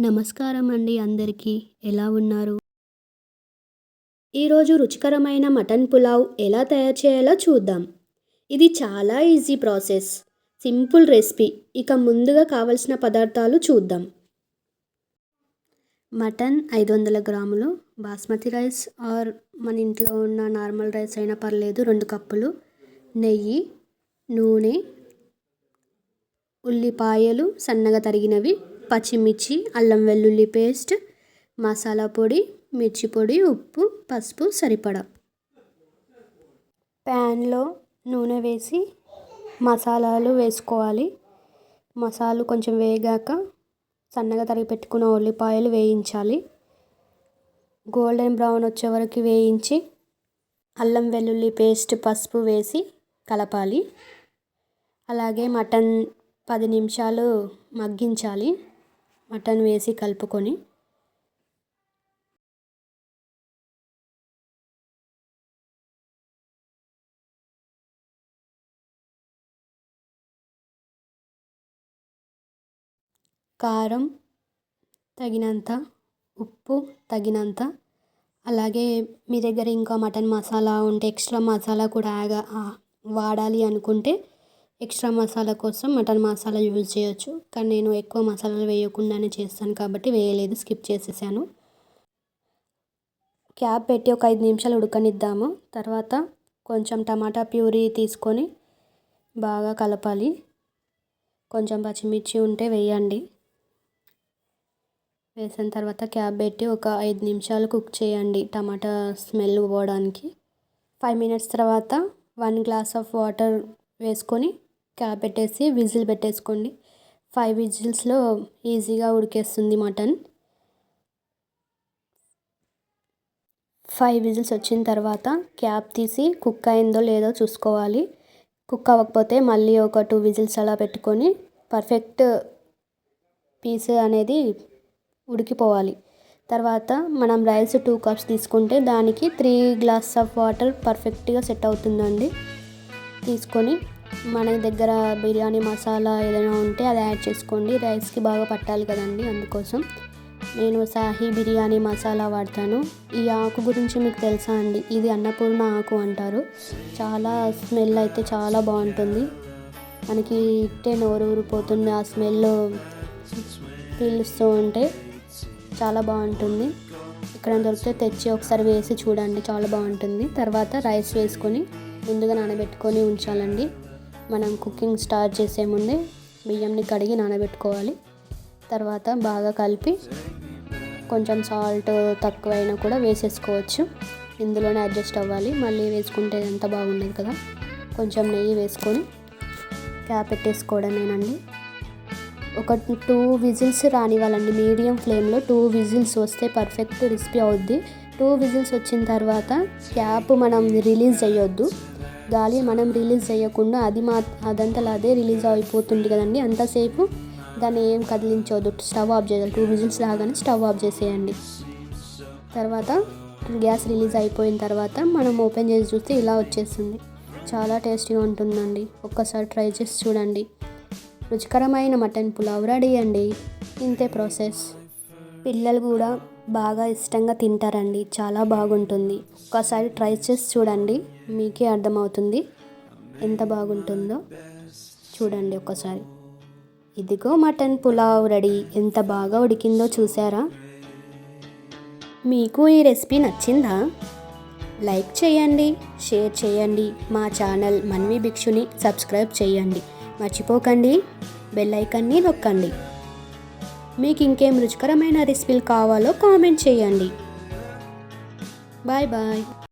నమస్కారం అండి అందరికీ. ఎలా ఉన్నారు? ఈరోజు రుచికరమైన మటన్ పులావ్ ఎలా తయారు చేయాలో చూద్దాం. ఇది చాలా ఈజీ ప్రాసెస్. Simple recipe. ఇక ముందుగా కావలసిన పదార్థాలు చూద్దాం. మటన్ ఐదు వందల గ్రాములు బాస్మతి రైస్ ఆర్ మన ఇంట్లో ఉన్న నార్మల్ రైస్ అయినా పర్లేదు రెండు కప్పులు. నెయ్యి నూనె ఉల్లిపాయలు సన్నగా తరిగినవి పచ్చిమిర్చి అల్లం వెల్లుల్లి పేస్ట్ మసాలా పొడి మిర్చి పొడి ఉప్పు పసుపు సరిపడా. ప్యాన్లో నూనె వేసి మసాలాలు వేసుకోవాలి. మసాలాలు కొంచెం వేగాక సన్నగా తరిగి పెట్టుకున్న ఉల్లిపాయలు వేయించాలి. గోల్డెన్ బ్రౌన్ వచ్చే వరకు వేయించి అల్లం వెల్లుల్లి పేస్ట్ పసుపు వేసి కలపాలి. అలాగే మటన్ పది నిమిషాలు మగ్గించాలి. మటన్ వేసి కలుపుకొని కారం తగినంత ఉప్పు తగినంత అలాగే మీ దగ్గర ఇంకా మటన్ మసాలా ఉంటే ఎక్స్ట్రా మసాలా కూడా వాడాలి అనుకుంటే ఎక్స్ట్రా మసాలా కోసం మటన్ మసాలా యూజ్ చేయొచ్చు. కానీ నేను ఎక్కువ మసాలాలు వేయకుండానే చేస్తాను కాబట్టి వేయలేదు స్కిప్ చేసేసాను. క్యాప్ పెట్టి ఒక ఐదు నిమిషాలు ఉడకనిద్దాము. తర్వాత కొంచెం టమాటా ప్యూరీ తీసుకొని బాగా కలపాలి. కొంచెం పచ్చిమిర్చి ఉంటే వేయండి. వేసిన తర్వాత క్యాప్ పెట్టి ఒక ఐదు నిమిషాలు కుక్ చేయండి టమాటా స్మెల్ పోవడానికి. ఫైవ్ మినిట్స్ తర్వాత వన్ గ్లాస్ ఆఫ్ వాటర్ వేసుకొని క్యాప్ పెట్టేసి విజిల్ పెట్టేసుకోండి. ఫైవ్ విజిల్స్లో ఈజీగా ఉడికేస్తుంది మటన్. ఫైవ్ విజిల్స్ వచ్చిన తర్వాత క్యాప్ తీసి కుక్ అయిందో లేదో చూసుకోవాలి. కుక్ అవ్వకపోతే మళ్ళీ ఒక టూ విజిల్స్ అలా పెట్టుకొని పర్ఫెక్ట్ పీస్ అనేది ఉడికిపోవాలి. తర్వాత మనం రైస్ టూ కప్స్ తీసుకుంటే దానికి త్రీ గ్లాస్ ఆఫ్ వాటర్ పర్ఫెక్ట్గా సెట్ అవుతుందండి. తీసుకొని మన దగ్గర బిర్యానీ మసాలా ఏదైనా ఉంటే అది యాడ్ చేసుకోండి. రైస్కి బాగా పట్టాలి కదండి అందుకోసం. నేను సాహీ బిర్యానీ మసాలా వాడతాను. ఈ ఆకు గురించి మీకు తెలుసా అండి? ఇది అన్నపూర్ణ ఆకు అంటారు. చాలా స్మెల్ అయితే చాలా బాగుంటుంది. మనకి ఇట్టే నోరు ఊరిపోతుంది. ఆ స్మెల్ పీలుస్తూ ఉంటే చాలా బాగుంటుంది. ఇక్కడ దొరికితే తెచ్చి ఒకసారి వేసి చూడండి. చాలా బాగుంటుంది. తర్వాత రైస్ వేసుకొని ముందుగా నానబెట్టుకొని ఉంచాలండి. మనం కుకింగ్ స్టార్ట్ చేసే ముందే బియ్యంని కడిగి నానబెట్టుకోవాలి. తర్వాత బాగా కలిపి కొంచెం సాల్ట్ తక్కువైనా కూడా వేసేసుకోవచ్చు. ఇందులోనే అడ్జస్ట్ అవ్వాలి. మళ్ళీ వేసుకుంటే ఎంత బాగుండదు కదా. కొంచెం నెయ్యి వేసుకొని క్యాప్ పెట్టేసుకోవడమేనండి. ఒక టూ విజిల్స్ రానివ్వాలండి. మీడియం ఫ్లేమ్లో టూ విజిల్స్ వస్తే పర్ఫెక్ట్ రెసిపీ అవుద్ది. టూ విజిల్స్ వచ్చిన తర్వాత క్యాప్ మనం రిలీజ్ చేయొద్దు. గాలి మనం రిలీజ్ చేయకుండా అది మా అదంతలా అదే రిలీజ్ అయిపోతుంది కదండి. అంతసేపు దాన్ని ఏం కదిలించవద్దు స్టవ్ ఆఫ్ చేయాలి. టూ విజిల్స్ లాగానే స్టవ్ ఆఫ్ చేసేయండి. తర్వాత గ్యాస్ రిలీజ్ అయిపోయిన తర్వాత మనం ఓపెన్ చేసి చూస్తే ఇలా వచ్చేస్తుంది. చాలా టేస్టీగా ఉంటుందండి. ఒక్కసారి ట్రై చేసి చూడండి. రుచికరమైన మటన్ పులావ్ రెడీ అండి. ఇంతే ప్రాసెస్. పిల్లలు కూడా బాగా ఇష్టంగా తింటారండి. చాలా బాగుంటుంది. ఒక్కసారి ట్రై చేసి చూడండి. మీకే అర్థమవుతుంది. ఎంత బాగుంటుందో. చూడండి ఒకసారి ఇదిగో మటన్ పులావ్ రెడీ. ఎంత బాగా ఉడికిందో చూసారా? మీకు ఈ రెసిపీ నచ్చిందా? లైక్ చేయండి షేర్ చేయండి. మా ఛానల్ మన్వి భిక్షుని సబ్స్క్రైబ్ చేయండి. మర్చిపోకండి. బెల్ ఐకాన్ని నొక్కండి. మీకు ఇంకేం రుచికరమైన రెసిపీలు కావాలో కామెంట్ చేయండి. Bye bye.